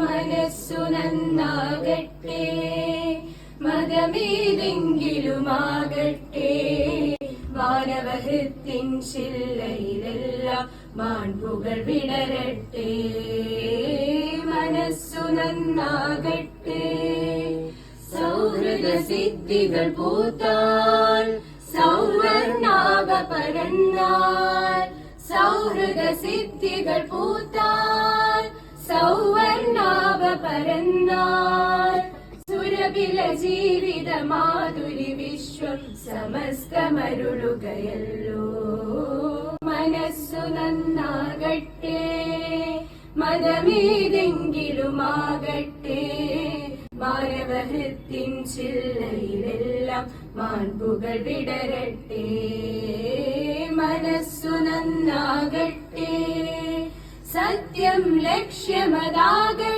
മനസ്സു നന്നാകട്ടെ മതമേതെങ്കിലുമാകട്ടെ. മാനവഹത്തിൻ ചില്ലയിലെല്ലാം മാൺപുകൾ വിടരട്ടെ മനസ്സു നന്നാകട്ടെ സൗഹൃദ സിദ്ധികൾ പൂത്താൽ സൗവർണാഭ പരന്നാൽ സൗഹൃദ സിദ്ധികൾ പൂത്താൽ പരന്നാൽ സുരഭില ജീവിത മാധുരി വിശ്വം സമസ്തമരുളുകയല്ലോ. മനസ്സു നന്നാകട്ടെ മതമേതെങ്കിലുമാകട്ടെ. മാനവഹൃത്തിൻ ചില്ലയിലെല്ലാം മാൻപുകൾ വിടരട്ടെ. മനസ്സു നന്നാകട്ടെ സത്യം ലക്ഷ്യമതാകട്ടെ.